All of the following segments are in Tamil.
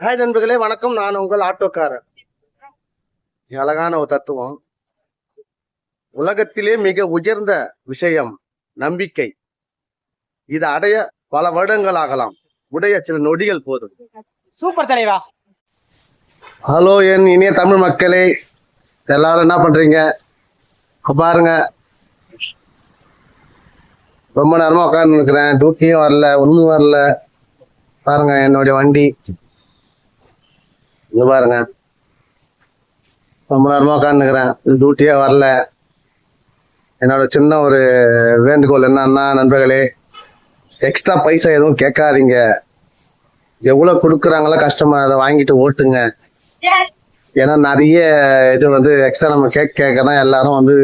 ஹாய் நண்பர்களே வணக்கம். நான் உங்கள் ஆட்டோக்காரர். அழகான ஒரு தத்துவம். உலகத்திலே மிக உயர்ந்த விஷயம் நம்பிக்கை. இது அடைய பல வருடங்கள் ஆகலாம். உடைய சில நொடிகள் போதும். சூப்பர் தலைவா. ஹலோ என் இனிய தமிழ் மக்களே. எல்லாரும் என்ன பண்றீங்க? பாருங்க. ரொம்ப நேரமா உட்கார்ந்து இருக்கிறேன் டியூட்டியும் வரல ஒன்றும் வரல. பாருங்க என்னுடைய வண்டி. இங்க பாருங்க. ரொம்ப நேரமா உட்காந்துக்கிறேன் டியூட்டியே வரல. என்னோட சின்ன ஒரு வேண்டுகோள் என்னன்னா நண்பர்களே எக்ஸ்ட்ரா பைசா எதுவும் கேட்காதீங்க. எவ்வளோ கொடுக்குறாங்களோ கஸ்டமர் அதை வாங்கிட்டு ஓட்டுங்க. ஏன்னா நிறைய இது வந்து எக்ஸ்ட்ரா நம்ம கேட்க கேட்க தான் எல்லாரும் வந்து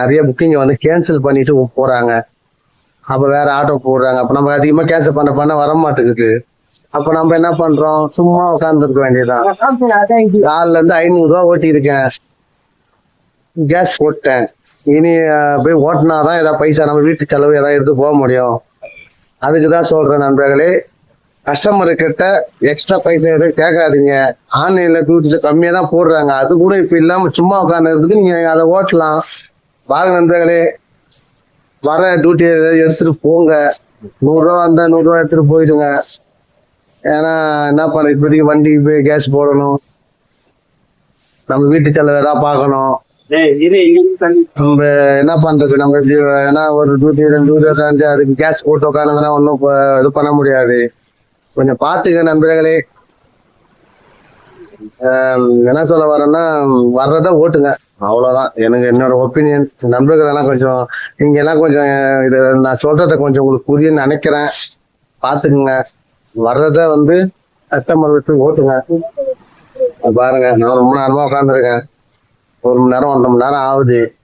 நிறைய புக்கிங்கை வந்து கேன்சல் பண்ணிட்டு போறாங்க. அப்போ வேற ஆட்டோ போடுறாங்க. அப்போ நம்ம அதிகமாக கேன்சல் பண்ண பண்ண வர மாட்டேங்குது. அப்ப நம்ம என்ன பண்றோம்? சும்மா உட்காந்துருக்க வேண்டியதுதான். நாலுல இருந்து ஐநூறு ரூபா ஓட்டி இருக்கேன் கேஸ் போட்டேன். இனி போய் ஓட்டினாதான் ஏதாவது பைசா நம்ம வீட்டு செலவு ஏதாவது எடுத்து போக முடியும். அதுக்கு தான் சொல்றேன் நண்பர்களே கஸ்டமர் கிட்ட எக்ஸ்ட்ரா பைசா எதுவும் கேட்காதீங்க. ஆன்லைன்ல டியூட்டில கம்மியா தான் போடுறாங்க. அது கூட இப்ப இல்லாம சும்மா உட்காந்துருக்கு நீங்க அதை ஓட்டலாம். வாங்க நண்பர்களே வர டியூட்டி எடுத்துட்டு போங்க. நூறுரூவா வந்தா நூறுரூவா எடுத்துட்டு போயிடுங்க. ஏன்னா என்ன பண்ண இப்போதைக்கு வண்டி போய் கேஸ் போடணும். நம்ம வீட்டு செலவு ஏதாவது பார்க்கணும். நம்ம என்ன பண்றது? நம்ம ஏன்னா ஒரு டியூட்டி ரெண்டு டியூட்டி உட்காந்து அதுக்கு கேஸ் போட்டு உட்காந்துங்கன்னா ஒன்றும் இது பண்ண முடியாது. கொஞ்சம் பார்த்துக்க நண்பர்களே. என்ன சொல்ல வரேன்னா வர்றத ஓட்டுங்க. அவ்வளவுதான். எனக்கு என்னோட ஒப்பீனியன் நண்பர்கள் எல்லாம் கொஞ்சம் நீங்க எல்லாம் கொஞ்சம் இது நான் சொல்றத கொஞ்சம் உங்களுக்கு புரியும்னு நினைக்கிறேன். பார்த்துக்குங்க. வர்றத வந்து கஸ்டமர் வச்சு ஓட்டுங்க. பாருங்க நான் ரொம்ப நேரமா உட்காந்துருக்கேன் ஒரு மணி நேரம் ஒன்றரை மணி நேரம் ஆகுது.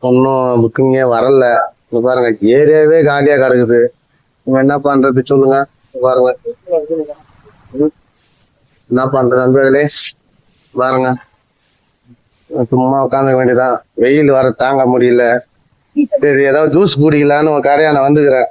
ஒன்றும் புக்கிங்கே வரல. இங்க பாருங்க ஏரியாவே காலியா கிடக்குது. இவங்க என்ன பண்றது சொல்லுங்க. பாருங்க. என்ன பண்ற நண்பர்களே? பாருங்க. சும்மா உட்காந்துக்க வேண்டியதான் வெயில் வர தாங்க முடியல. சரி ஏதாவது ஜூஸ் குடிக்கலான்னு ஒரு கடையான வந்துக்கிறேன்.